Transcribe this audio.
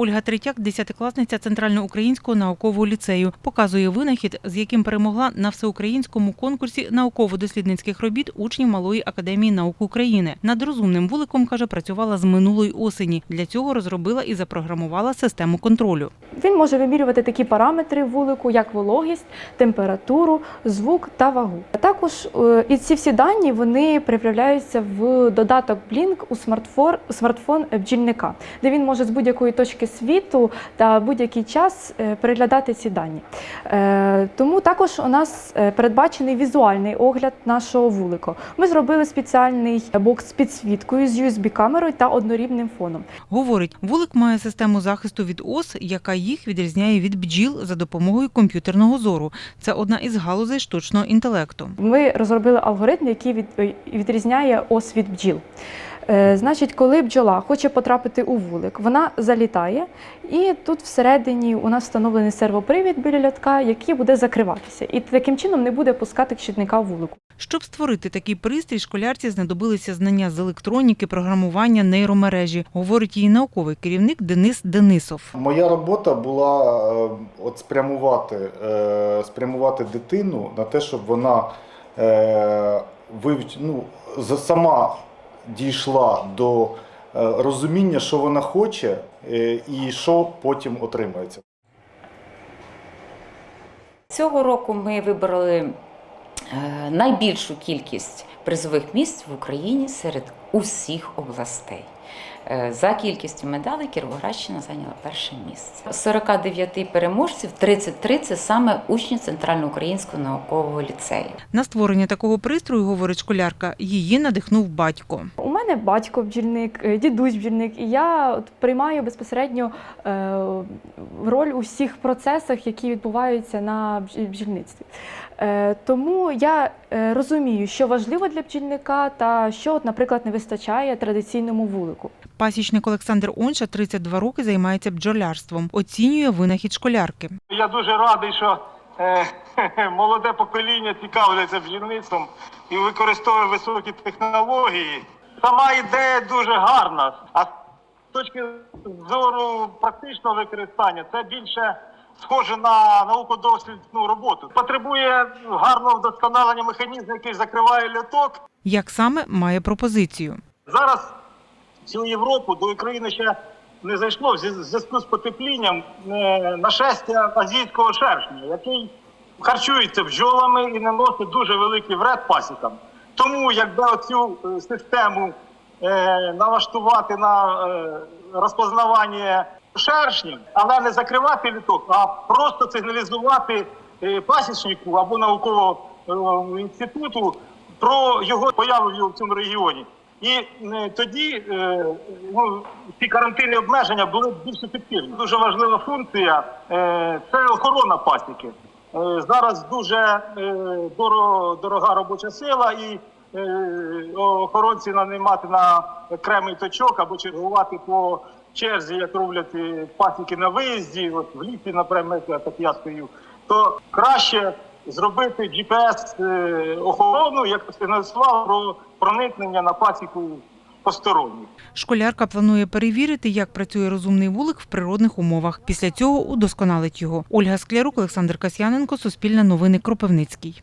Ольга Третяк, десятикласниця Центральноукраїнського наукового ліцею, показує винахід, з яким перемогла на всеукраїнському конкурсі науково-дослідницьких робіт учнів Малої академії наук України. Над розумним вуликом каже, працювала з минулої осені. Для цього розробила і запрограмувала систему контролю. Він може вимірювати такі параметри вулику, як вологість, температуру, звук та вагу. Також е, і ці всі дані вони проявляються в додаток Blink у смартфон, смартфон бджільника, де він може з будь-якої точки світу та будь-який час е, переглядати ці дані. Е, Тому також у нас е, передбачений візуальний огляд нашого вулику. Ми зробили спеціальний бокс з підсвіткою з USB-камерою та однорівним фоном. Говорить, вулик має систему захисту від ос, яка їх відрізняє від бджіл за допомогою комп'ютерного зору. Це одна із галузей штучного інтелекту. Ми розробили алгоритм, який відрізняє ос від бджіл. Е, Значить, коли бджола хоче потрапити у вулик, вона залітає, і тут всередині у нас встановлений сервопривід біля льотка, який буде закриватися, і таким чином не буде пускати шкідника в вулику. Щоб створити такий пристрій, школярці знадобилися знання з електроніки, програмування нейромережі, говорить її науковий керівник Денис Денисов. Моя робота була е, от спрямувати, е, спрямувати дитину на те, щоб вона вивч... ну, сама дійшла до е, розуміння, що вона хоче е, і що потім отримається. Цього року ми вибрали найбільшу кількість призових місць в Україні серед усіх областей. Е, За кількістю медалей Кіровоградщина зайняла перше місце. З 49 переможців 33 – це саме учні Центральноукраїнського наукового ліцею. На створення такого пристрою, говорить школярка, її надихнув батько. Мене батько бджільник, е, дідусь бджільник, і я от приймаю безпосередньо е, роль у всіх процесах, які відбуваються на бдж- бджільництві. Е, Тому я е, розумію, що важливо для бджільника та що, от, наприклад, не вистачає традиційному вулику. Пасічник Олександр Онша 32 роки займається бджолярством. Оцінює винахід школярки. Я дуже радий, що е, молоде покоління цікавляться бджільництвом і використовує високі технології. Сама ідея дуже гарна. А з точки зору практичного використання це більше схоже на науково-дослідну роботу. Потребує гарного вдосконалення механізму, який закриває льоток. Як саме має пропозицію? Зараз всю Європу до України ще не зайшло в зв'язку з потеплінням е, нашестя азійського шершня, який харчується бджолами і наносить дуже великий вред пасікам. Тому якби оцю е, систему е, налаштувати на е, розпознавання шершнів, але не закривати літок, а просто сигналізувати е, пасічнику або науковому інституту про його появу в цьому регіоні. І е, тоді е, ну, ці карантинні обмеження були більш ефективні. Дуже важлива функція е, це охорона пасіки. Е, зараз дуже е, дорога робоча сила, і е, охоронці нанімати на окремий точок або чергувати по черзі, як роблять пасіки на виїзді, от в лісі, наприклад, так я стою, то краще зробити GPS охорону, як сигналізував про проникнення на пасіку посторонніх. Школярка планує перевірити, як працює розумний вулик в природних умовах. Після цього удосконалить його. Ольга Склярук, Олександр Касьяненко, Суспільне новини Кропивницький.